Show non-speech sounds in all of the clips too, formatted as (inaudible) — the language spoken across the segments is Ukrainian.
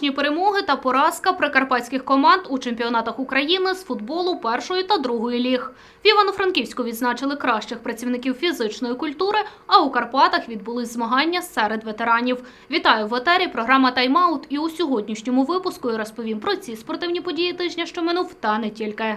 Домашні перемоги та поразка прикарпатських команд у чемпіонатах України з футболу першої та другої ліг. В Івано-Франківську відзначили кращих працівників фізичної культури, а у Карпатах відбулись змагання серед ветеранів. Вітаю в етері. Програма Тайм-аут. І у сьогоднішньому випуску я розповім про ці спортивні події тижня, що минув, та не тільки.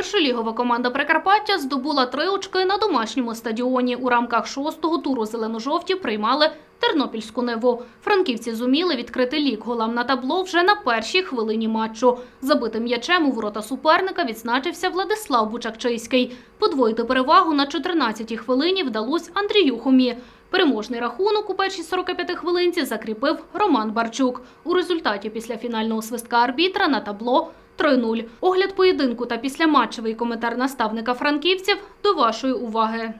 Першолігова команда Прикарпаття здобула три очки на домашньому стадіоні. У рамках шостого туру зелено-жовті приймали Тернопільську Неву. Франківці зуміли відкрити лік голам на табло вже на першій хвилині матчу. Забитим м'ячем у ворота суперника відзначився Владислав Бучакчийський. Подвоїти перевагу на 14-й хвилині вдалося Андрію Хомі. Переможний рахунок у першій 45 хвилинці закріпив Роман Барчук. У результаті після фінального свистка арбітра на табло 3-0. Огляд поєдинку та післяматчевий коментар наставника франківців до вашої уваги.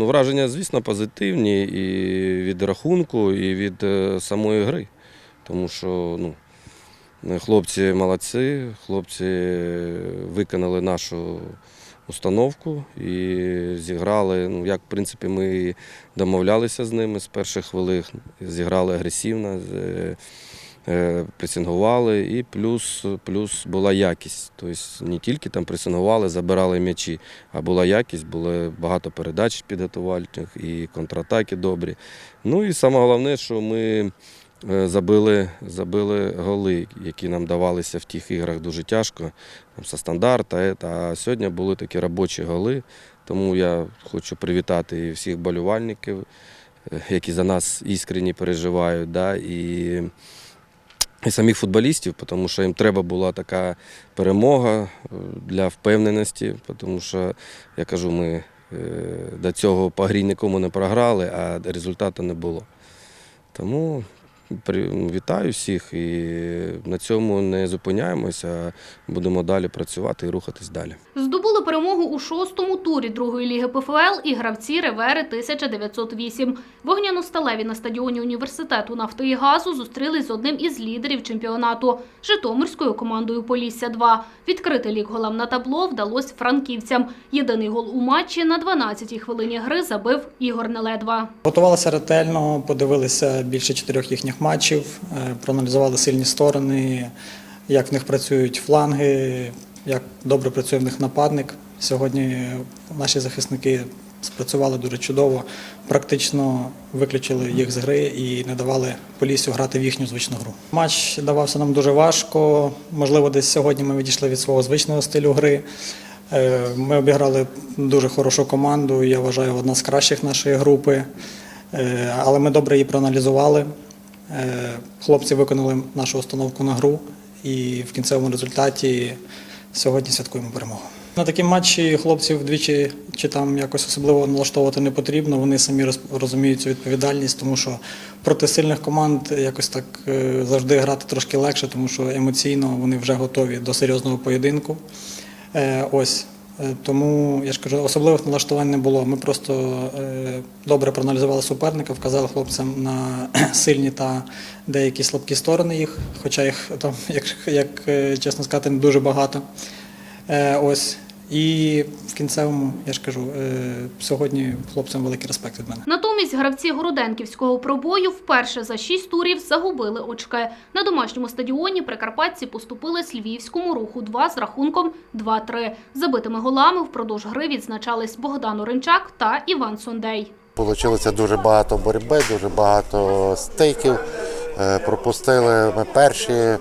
Ну, враження, звісно, позитивні і від рахунку, і від е, самої гри. Тому що ну, хлопці молодці, хлопці виконали нашу установку і зіграли, ну, як в принципі ми домовлялися з ними з перших хвилин. Зіграли агресивно, е, пресингували, і плюс, плюс була якість. Тобто не тільки там пресингували, забирали м'ячі, а була якість, було багато передач підготувальних і контратаки добрі. Ну і саме головне, що ми е, забили, забили голи, які нам давалися в тих іграх дуже тяжко, там, со стандарта. А сьогодні були такі робочі голи. Тому я хочу привітати і всіх болівальників, е, які за нас іскренні переживають, да, і, і самих футболістів, тому що їм треба була така перемога е, для впевненості, тому що, я кажу, ми е, до цього по грі нікому не програли, а результату не було. Тому вітаю всіх і на цьому не зупиняємося, будемо далі працювати і рухатись далі. Здобули перемогу у шостому турі другої ліги ПФЛ і гравці Ревери 1908. Вогняно-сталеві на стадіоні університету нафти і газу зустрілись з одним із лідерів чемпіонату – Житомирською командою Полісся-2. Відкрити лік голам на табло вдалося франківцям. Єдиний гол у матчі на 12-й хвилині гри забив Ігор Неледва. Готувалися ретельно, подивилися більше чотирьох їхніх матчів, е, проаналізували сильні сторони, як в них працюють фланги, як добре працює в них нападник. Сьогодні наші захисники спрацювали дуже чудово, практично виключили їх з гри і не давали Поліссю грати в їхню звичну гру. Матч давався нам дуже важко. Можливо, десь сьогодні ми відійшли від свого звичного стилю гри. Е, Ми обіграли дуже хорошу команду. Я вважаю, одна з кращих нашої групи. Е, Але ми добре її проаналізували. Е, Хлопці виконали нашу установку на гру, і в кінцевому результаті сьогодні святкуємо перемогу. На такі матчі хлопців вдвічі чи там якось особливо налаштовувати не потрібно. Вони самі роз- розуміють цю відповідальність, тому що проти сильних команд якось так е, завжди грати трошки легше, тому що емоційно вони вже готові до серйозного поєдинку. Е, Ось. Е, Тому я ж кажу, особливих налаштувань не було. Ми просто е, добре проаналізували суперника, вказали хлопцям на (clears throat) сильні та деякі слабкі сторони їх, хоча їх там, (laughs) як, як е, чесно сказати, не дуже багато. Ось. І в кінцевому, я ж кажу, е, сьогодні хлопцям великий респект від мене. Натомість гравці Городенківського пробою вперше за шість турів загубили очки. На домашньому стадіоні прикарпатці поступились львівському руху 2 з рахунком 2-3. Забитими голами впродовж гри відзначались Богдан Оренчак та Іван Сондей. Получилося дуже багато боротьби, дуже багато стейків. Е, Пропустили ми перші,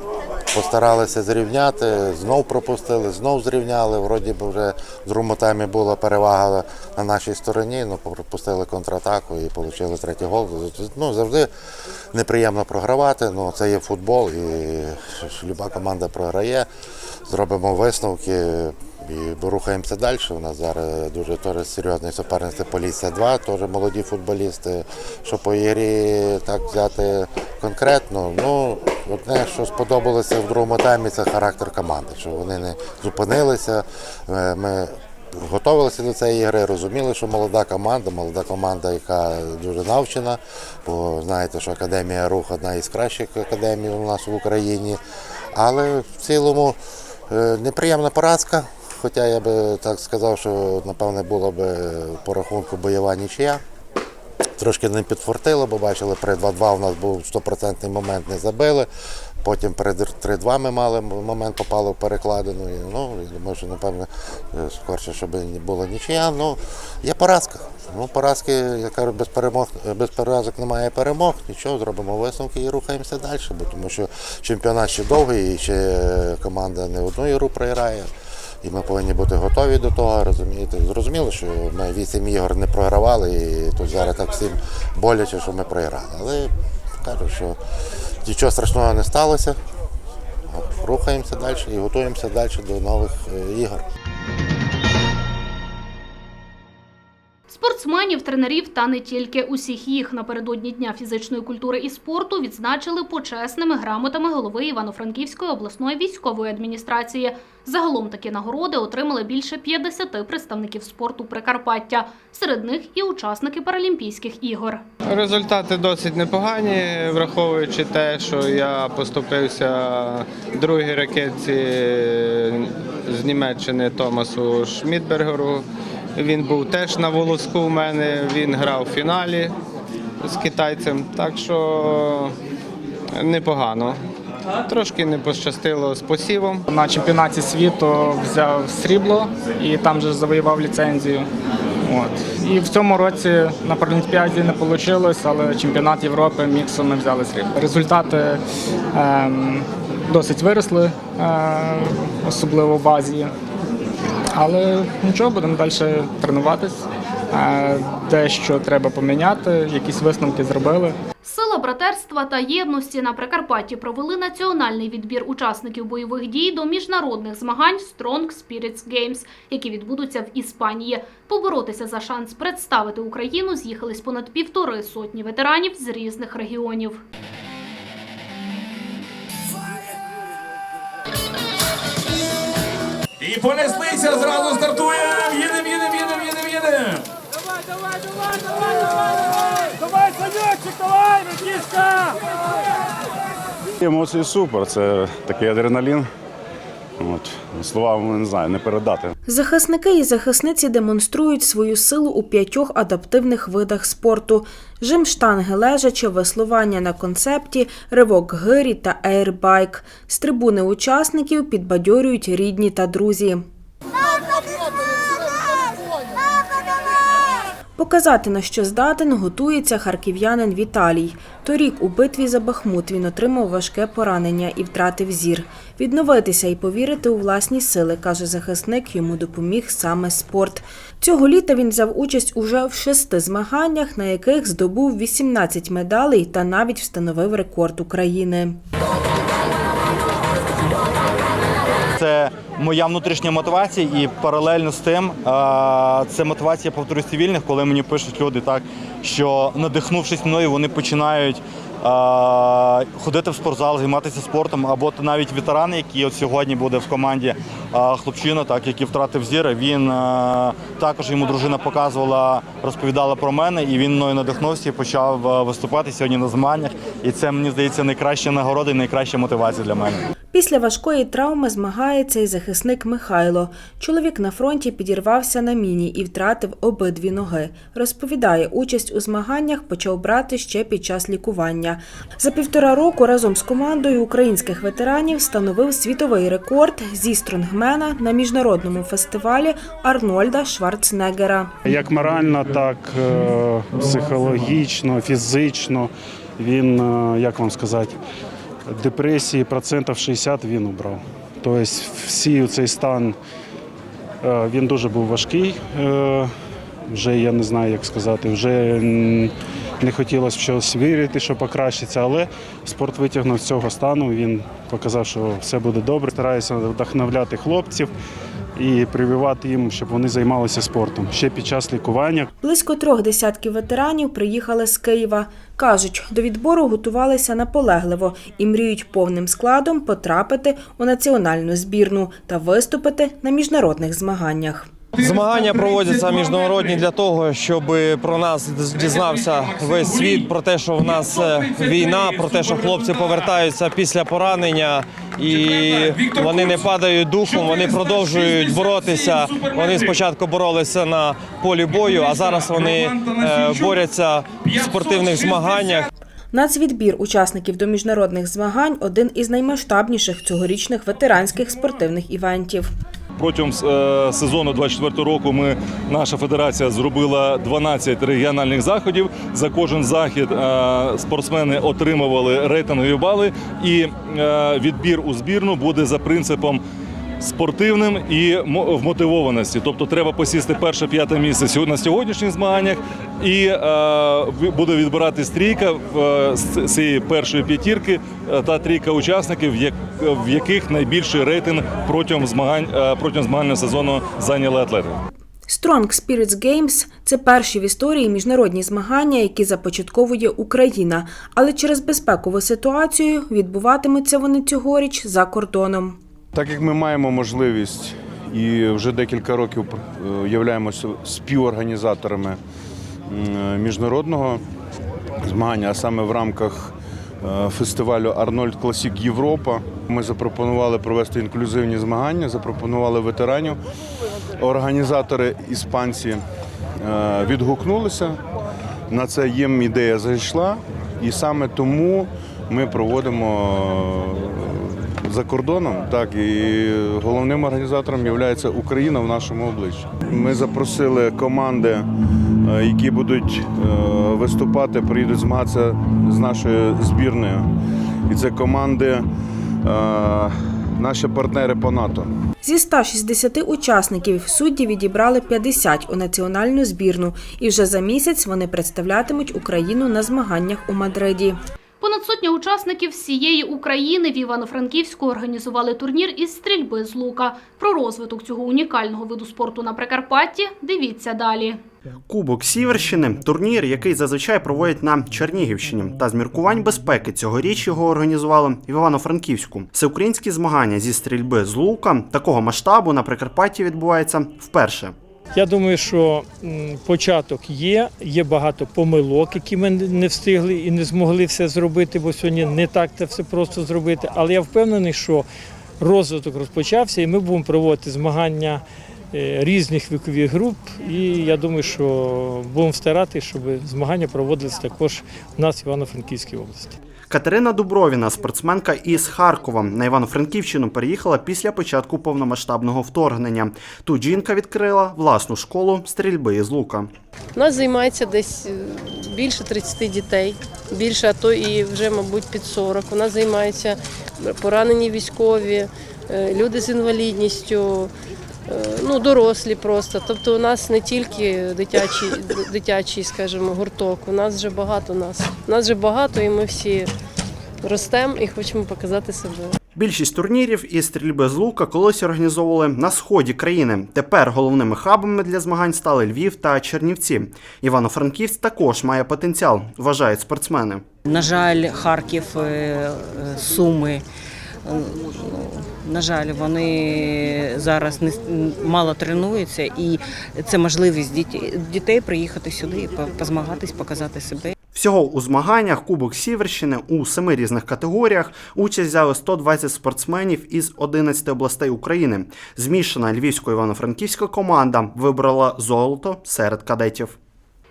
постаралися зрівняти, знов пропустили, знов зрівняли. Вроді би вже другому таймі була перевага на нашій стороні, але пропустили контратаку і отримали третій гол. Ну, завжди неприємно програвати, але це є футбол і люба команда програє. Зробимо висновки. І рухаємося далі. У нас зараз дуже теж серйозний суперник це Полісся 2, теж молоді футболісти. Що по ігрі так взяти конкретно. Ну, одне, що сподобалося в другому таймі, це характер команди, що вони не зупинилися. Е, Ми готувалися до цієї ігри, розуміли, що молода команда, молода команда, яка дуже навчена, бо знаєте, що академія рух одна із кращих академій у нас в Україні. Але в цілому е, неприємна поразка. Хоча я би так сказав, що напевне була б по рахунку бойова нічия. Трошки не підфортило, бо бачили, при 2-2 у нас був 100% момент, не забили. Потім при 3-2 ми мали момент, попали в перекладину. І, ну, я думаю, що напевно е, скорше, щоб не було нічия. Ну, є поразка. Ну, поразки, я кажу, без перемог, без поразок немає перемог. Нічого, зробимо висновки і рухаємося далі. Бо тому що чемпіонат ще довгий, і ще команда не одну ігру програє. І ми повинні бути готові до того, розумієте. Зрозуміло, що ми вісім ігор не програвали, і тут зараз так всім боляче, що ми програли. Але кажу, що нічого страшного не сталося. Рухаємося далі і готуємося далі до нових е, ігор. Спортсменів, тренерів та не тільки усіх їх напередодні Дня фізичної культури і спорту відзначили почесними грамотами голови Івано-Франківської обласної військової адміністрації. Загалом такі нагороди отримали більше 50 представників спорту Прикарпаття. Серед них і учасники Паралімпійських ігор. Результати досить непогані, враховуючи те, що я поступився другій ракетці з Німеччини Томасу Шмідбергеру. Він був теж на волоску у мене, він грав в фіналі з китайцем, так що непогано. Трошки не пощастило з посівом. На чемпіонаті світу взяв срібло і там же завоював ліцензію. От. І в цьому році на Паралімпіаді не вийшло, але чемпіонат Європи міксом ми взяли срібло. Результати ем, досить виросли, е, особливо в Азії. Але нічого, будемо далі тренуватись. Е, дещо треба поміняти, якісь висновки зробили. Сила братерства та єдності на Прикарпатті провели національний відбір учасників бойових дій до міжнародних змагань Strong Spirits Games, які відбудуться в Іспанії. Поборотися за шанс представити Україну з'їхались понад півтори сотні ветеранів з різних регіонів. І понеслися, зразу стартуємо. Їдем, їдем, їдем, їдем, їдем. Давай, давай, давай, давай, давай! Давай, Санечек, давай, Микішка. Емоції супер, це такий адреналін. От, словами не знаю, не передати. Захисники і захисниці демонструють свою силу у п'ятьох адаптивних видах спорту: жим штанги лежачи, веслування на концепті, ривок гирі та ейрбайк. З трибуни учасників підбадьорюють рідні та друзі. Показати, на що здатен, готується харків'янин Віталій. Торік у битві за Бахмут він отримав важке поранення і втратив зір. Відновитися і повірити у власні сили, каже захисник, йому допоміг саме спорт. Цього літа він взяв участь уже в шести змаганнях, на яких здобув 18 медалей та навіть встановив рекорд України. Це моя внутрішня мотивація, і паралельно з тим е, це мотивація повторюсь цивільних, коли мені пишуть люди так, що надихнувшись мною, вони починають е, ходити в спортзал, займатися спортом. Або навіть ветеран, який от сьогодні буде в команді е, хлопчина, так який втратив зір, він е, також йому дружина показувала, розповідала про мене, і він мною надихнувся і почав е, виступати сьогодні на змаганнях. І це мені здається найкраща нагорода і найкраща мотивація для мене. Після важкої травми змагається і захисник Михайло. Чоловік на фронті підірвався на міні і втратив обидві ноги. Розповідає, участь у змаганнях почав брати ще під час лікування. За півтора року разом з командою українських ветеранів встановив світовий рекорд зі стронгмена на міжнародному фестивалі Арнольда Шварценеггера. Як морально, так е, психологічно, фізично. Він, е, як вам сказати, депресії процентів 60 він убрав. Тобто всі цей стан е, він дуже був важкий. Вже я не знаю, як сказати, вже не хотілося в щось вірити, що покращиться, але спорт витягнув з цього стану. Він показав, що все буде добре. Стараюся вдохновляти хлопців і прививати їм, щоб вони займалися спортом ще під час лікування. Близько трьох десятків ветеранів приїхали з Києва. Кажуть, до відбору готувалися наполегливо і мріють повним складом потрапити у національну збірну та виступити на міжнародних змаганнях. Змагання проводяться міжнародні для того, щоб про нас дізнався весь світ про те, що в нас е, війна, про те, що хлопці повертаються після поранення, і вони не падають духом, вони продовжують боротися. Вони спочатку боролися на полі бою, а зараз вони е, борються в спортивних змаганнях. Нацвідбір учасників до міжнародних змагань один із наймасштабніших цьогорічних ветеранських спортивних івентів. Протягом е, сезону 24 року ми наша федерація зробила 12 регіональних заходів. За кожен захід е, спортсмени отримували рейтингові бали, і е, відбір у збірну буде за принципом. Спортивним і мо- вмотивованості, тобто треба посісти перше п'яте місце на сьогоднішніх змаганнях, і е, буде відбирати стрійка е, з цієї першої п'ятірки е, та трійка учасників, в яких найбільший рейтинг протягом змагань е, протягом змагального сезону зайняли атлети. Strong Spirits Games – це перші в історії міжнародні змагання, які започатковує Україна, але через безпекову ситуацію відбуватимуться вони цьогоріч за кордоном. Так як ми маємо можливість і вже декілька років е, являємося співорганізаторами міжнародного змагання, а саме в рамках е, фестивалю Арнольд Класік Європа, ми запропонували провести інклюзивні змагання, запропонували ветеранів. Організатори іспанці е, відгукнулися. На це їм ідея зайшла, і саме тому ми проводимо за кордоном, так і головним організатором є Україна в нашому обличчі. Ми запросили команди, е, які будуть е, виступати, приїдуть змагатися з нашою збірною. І це команди е, наші партнери по НАТО. Зі 160 учасників судді відібрали 50 у національну збірну, і вже за місяць вони представлятимуть Україну на змаганнях у Мадриді. Понад сотня учасників всієї України в Івано-Франківську організували турнір із стрільби з лука. Про розвиток цього унікального виду спорту на Прикарпатті дивіться далі. Кубок Сіверщини турнір, який зазвичай проводять на Чернігівщині. Та з міркувань безпеки цьогоріч його організували в Івано-Франківську. Всеукраїнські змагання зі стрільби з лука такого масштабу на Прикарпатті відбувається вперше. Я думаю, що початок є, є багато помилок, які ми не встигли і не змогли все зробити, бо сьогодні не так це все просто зробити. Але я впевнений, що розвиток розпочався, і ми будемо проводити змагання е, різних вікових груп. І я думаю, що будемо старатися, щоб змагання проводились також у нас в Івано-Франківській області. Катерина Дубровіна, спортсменка із Харкова, на Івано-Франківщину переїхала після початку повномасштабного вторгнення. Тут жінка відкрила власну школу стрільби із лука. У нас займається десь е, більше 30 дітей, більше, а то і вже, мабуть, під 40. У нас займаються поранені військові, е, люди з інвалідністю, ну, дорослі просто. Тобто у нас не тільки дитячий, дитячий, скажімо, гурток, у нас вже багато нас. У нас вже багато, і ми всі ростемо і хочемо показати себе. Більшість турнірів із стрільби з лука колись організовували на сході країни. Тепер головними хабами для змагань стали Львів та Чернівці. Івано-Франківськ також має потенціал, вважають спортсмени. На жаль, Харків, е, е, Суми. Е, На жаль, вони зараз не мало тренуються, і це можливість дітей, приїхати сюди, позмагатись, показати себе. Всього у змаганнях Кубок Сіверщини у семи різних категоріях участь взяли 120 спортсменів із 11 областей України. Змішана львівсько-івано-франківська команда вибрала золото серед кадетів.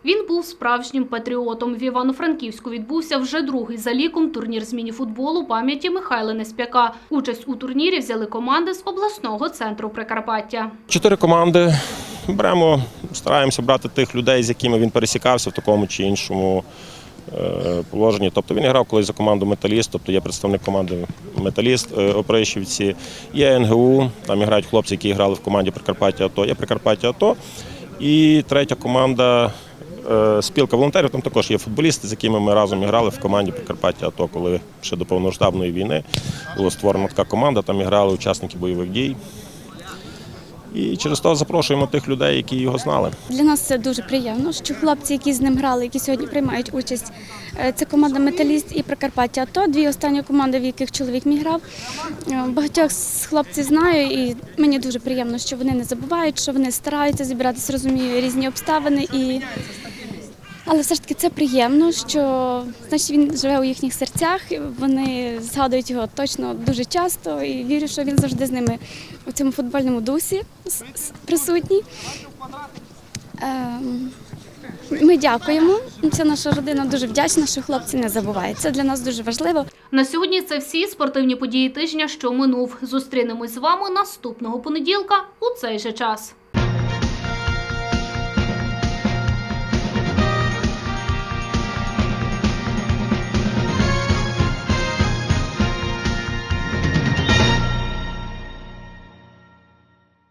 Він був справжнім патріотом. В Івано-Франківську відбувся вже другий за ліком турнір з мініфутболу пам'яті Михайла Неспяка. Участь у турнірі взяли команди з обласного центру Прикарпаття. Чотири команди беремо, стараємося брати тих людей, з якими він пересікався в такому чи іншому е, положенні. Тобто він грав колись за команду Металіст, тобто є представник команди Металіст е, Опришівці, є НГУ, там грають хлопці, які грали в команді Прикарпаття АТО, є Прикарпаття АТО. І третя команда спілка волонтерів. Там також є футболісти, з якими ми разом грали в команді Прикарпаття АТО, коли ще до повномасштабної війни була створена така команда, там грали учасники бойових дій. І через то запрошуємо тих людей, які його знали. Для нас це дуже приємно, що хлопці, які з ним грали, які сьогодні приймають участь, е, це команда Металіст і Прикарпаття АТО, дві останні команди, в яких чоловік мій грав. Е, Багатьох з хлопців знаю, і мені дуже приємно, що вони не забувають, що вони стараються зібратися, розумію різні обставини. І... Але все ж таки це приємно, що значить він живе у їхніх серцях. Вони згадують його точно дуже часто і вірю, що він завжди з ними у цьому футбольному дусі присутній. Ем, Ми дякуємо. Ця наша родина дуже вдячна, що хлопці не забувають. Це для нас дуже важливо. На сьогодні це всі спортивні події тижня, що минув. Зустрінемось з вами наступного понеділка у цей же час.